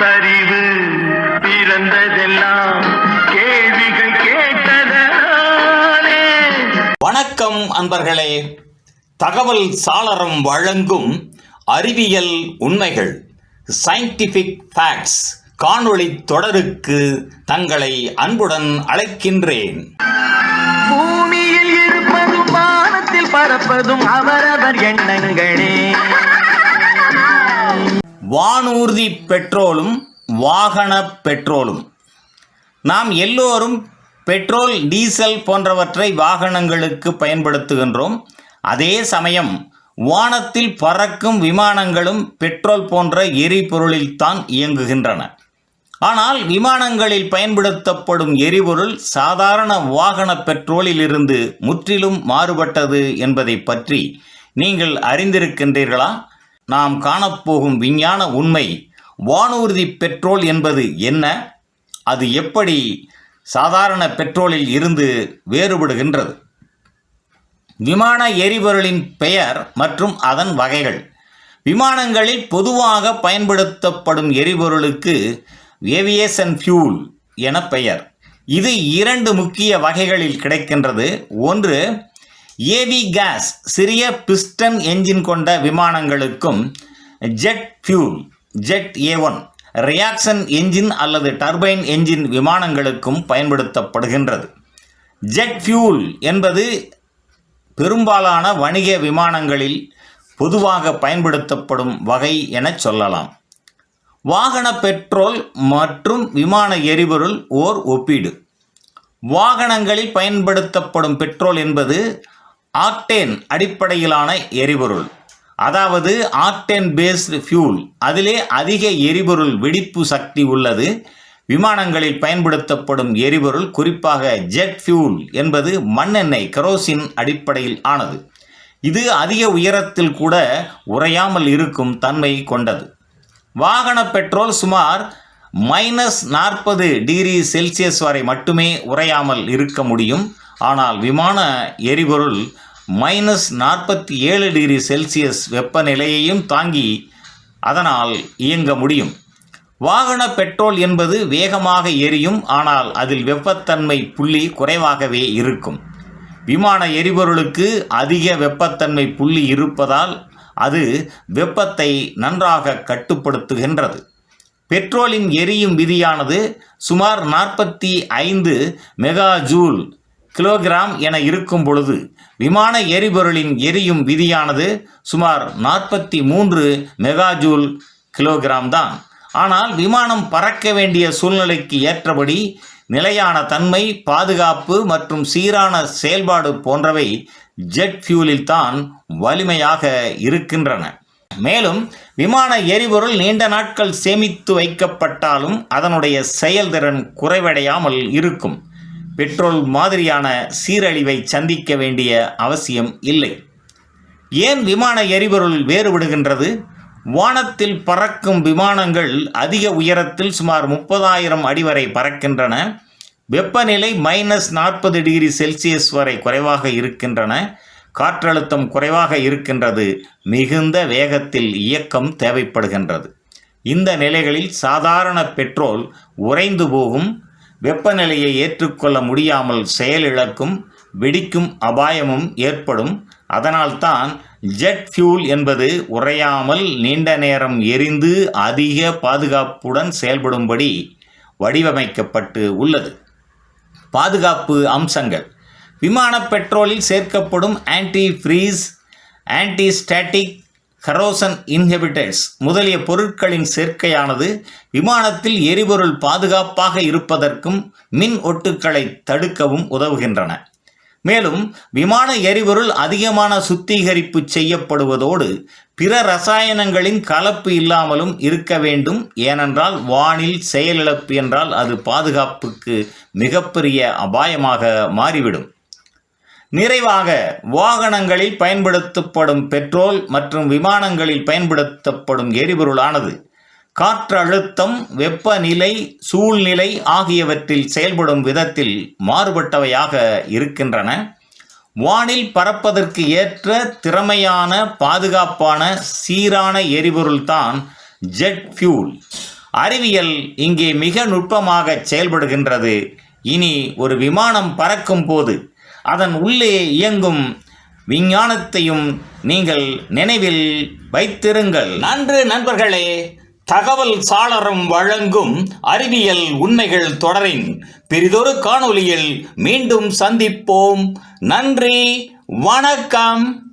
பகுத்தறிவு பிறந்ததெல்லாம் கேள்விகள் கேட்டதனாலே வணக்கம் அன்பர்களே. தகவல் சாளரம் வழங்கும் அறிவியல் உண்மைகள் சயின்டிஃபிக் ஃபேக்ட்ஸ் காணொளி தொடருக்கு தங்களை அன்புடன் அழைக்கின்றேன். பூமியில் இருப்பதும் வானத்தில் பறப்பதும் அவரவர் எண்ணங்களே வானூர்தி பெட்ரோலும் வாகன பெட்ரோலும் நாம் எல்லோரும் பெட்ரோல் டீசல் போன்றவற்றை வாகனங்களுக்கு பயன்படுத்துகின்றோம். அதே சமயம் வானத்தில் பறக்கும் விமானங்களும் பெட்ரோல் போன்ற எரிபொருளில்தான் இயங்குகின்றன. ஆனால் விமானங்களில் பயன்படுத்தப்படும் எரிபொருள் சாதாரண வாகன பெட்ரோலிலிருந்து முற்றிலும் மாறுபட்டது என்பதை பற்றி நீங்கள் அறிந்திருக்கின்றீர்களா? நாம் காணப்போகும் விஞ்ஞான உண்மை வானூர்தி பெட்ரோல் என்பது என்ன? அது எப்படி சாதாரண பெட்ரோலில் இருந்து வேறுபடுகின்றது? விமான எரிபொருளின் பெயர் மற்றும் அதன் வகைகள். விமானங்களில் பொதுவாக பயன்படுத்தப்படும் எரிபொருளுக்கு ஏவியேஷன் ஃபியூல் என பெயர். இது இரண்டு முக்கிய வகைகளில் கிடைக்கின்றது. ஒன்று ஏவி கேஸ் சிறிய பிஸ்டன் என்ஜின் கொண்ட விமானங்களுக்கும் jet fuel jet A one reaction engine அல்லது டர்பைன் என்ஜின் விமானங்களுக்கும் பயன்படுத்தப்படுகின்றது. ஜெட் ஃபியூல் என்பது பெரும்பாலான வணிக விமானங்களில் பொதுவாக பயன்படுத்தப்படும் வகை எனச் சொல்லலாம். வாகன பெட்ரோல் மற்றும் விமான எரிபொருள் ஓர் ஒப்பீடு. வாகனங்களில் பயன்படுத்தப்படும் பெட்ரோல் என்பது ஆக்டேன் அடிப்படையிலான எரிபொருள். அதாவது ஆக்டேன் பேஸ்டு ஃபியூல் அதிலே அதிக எரிபொருள் வெடிப்பு சக்தி உள்ளது. விமானங்களில் பயன்படுத்தப்படும் எரிபொருள் குறிப்பாக ஜெட் ஃபியூல் என்பது மண்ணெண்ணெய் கரோசின் அடிப்படையில் ஆனது. இது அதிக உயரத்தில் கூட உறையாமல் இருக்கும் தன்மை கொண்டது. வாகன பெட்ரோல் சுமார் மைனஸ் நாற்பது டிகிரி செல்சியஸ் வரை மட்டுமே உறையாமல் இருக்க முடியும். ஆனால் விமான எரிபொருள் மைனஸ் நாற்பத்தி ஏழு டிகிரி செல்சியஸ் வெப்பநிலையையும் தாங்கி அதனால் இயங்க முடியும். வாகன பெட்ரோல் என்பது வேகமாக எரியும் ஆனால் அதில் வெப்பத்தன்மை புள்ளி குறைவாகவே இருக்கும். விமான எரிபொருளுக்கு அதிக வெப்பத்தன்மை புள்ளி இருப்பதால் அது வெப்பத்தை நன்றாக கட்டுப்படுத்துகின்றது. பெட்ரோலின் எரியும் விதியானது சுமார் நாற்பத்தி ஐந்து மெகா ஜூல் கிலோகிராம் என இருக்கும் பொழுது விமான எரிபொருளின் எரியும் விதியானது சுமார் நாற்பத்தி மூன்று மெகா ஜூல் கிலோகிராம் தான். ஆனால் விமானம் பறக்க வேண்டிய சூழ்நிலைக்கு ஏற்றபடி நிலையான தன்மை பாதுகாப்பு மற்றும் சீரான செயல்பாடு போன்றவை ஜெட் ஃபியூலில் தான் வலிமையாக இருக்கின்றன. மேலும் விமான எரிபொருள் நீண்ட நாட்கள் சேமித்து வைக்கப்பட்டாலும் அதனுடைய செயல்திறன் குறைவடையாமல் இருக்கும். பெட்ரோல் மாதிரியான சீரழிவை சந்திக்க வேண்டிய அவசியம் இல்லை. ஏன் விமான எரிபொருள் வேறுபடுகின்றது? வானத்தில் பறக்கும் விமானங்கள் அதிக உயரத்தில் சுமார் முப்பதாயிரம் அடி வரை பறக்கின்றன. வெப்பநிலை மைனஸ் நாற்பது டிகிரி செல்சியஸ் வரை குறைவாக இருக்கின்றன. காற்றழுத்தம் குறைவாக இருக்கின்றது. மிகுந்த வேகத்தில் இயக்கம் தேவைப்படுகின்றது. இந்த நிலைகளில் சாதாரண பெட்ரோல் உறைந்து போகும். வெப்பநிலையை ஏற்றுக்கொள்ள முடியாமல் செயலிழக்கும் வெடிக்கும் அபாயமும் ஏற்படும். அதனால்தான் ஜெட் ஃபியூல் என்பது உறையாமல் நீண்ட நேரம் எரிந்து அதிக பாதுகாப்புடன் செயல்படும்படி வடிவமைக்கப்பட்டு உள்ளது. பாதுகாப்பு அம்சங்கள். விமான பெட்ரோலில் சேர்க்கப்படும் anti freeze anti static corrosion inhibitors முதலிய பொருட்களின் சேர்க்கையானது விமானத்தில் எரிபொருள் பாதுகாப்பாக இருப்பதற்கும் மின் ஒட்டுக்களை தடுக்கவும் உதவுகின்றன. மேலும் விமான எரிபொருள் அதிகமான சுத்திகரிப்பு செய்யப்படுவதோடு பிற ரசாயனங்களின் கலப்பு இல்லாமலும் இருக்க வேண்டும். ஏனென்றால் வானில் செயலிழப்பு என்றால் அது பாதுகாப்புக்கு மிகப்பெரிய அபாயமாக மாறிவிடும். நிறைவாக வாகனங்களில் பயன்படுத்தப்படும் பெட்ரோல் மற்றும் விமானங்களில் பயன்படுத்தப்படும் எரிபொருளானது. காற்றழுத்தம் வெப்பநிலை சூழ்நிலை ஆகியவற்றில் செயல்படும் விதத்தில் மாறுபட்டவையாக இருக்கின்றன. வானில் பறப்பதற்கு ஏற்ற திறமையான பாதுகாப்பான சீரான எரிபொருள்தான் ஜெட் ஃபியூல். அறிவியல் இங்கே மிக நுட்பமாக செயல்படுகின்றது. இனி ஒரு விமானம் பறக்கும் போது அதன் உள்ளே இயங்கும் விஞ்ஞானத்தையும் நீங்கள் நினைவில் வைத்திருங்கள். நன்று நண்பர்களே தகவல் சாளரம் வழங்கும் அறிவியல் உண்மைகள் தொடரின் பெரிதொரு காணொளியில் மீண்டும் சந்திப்போம். நன்றி வணக்கம்.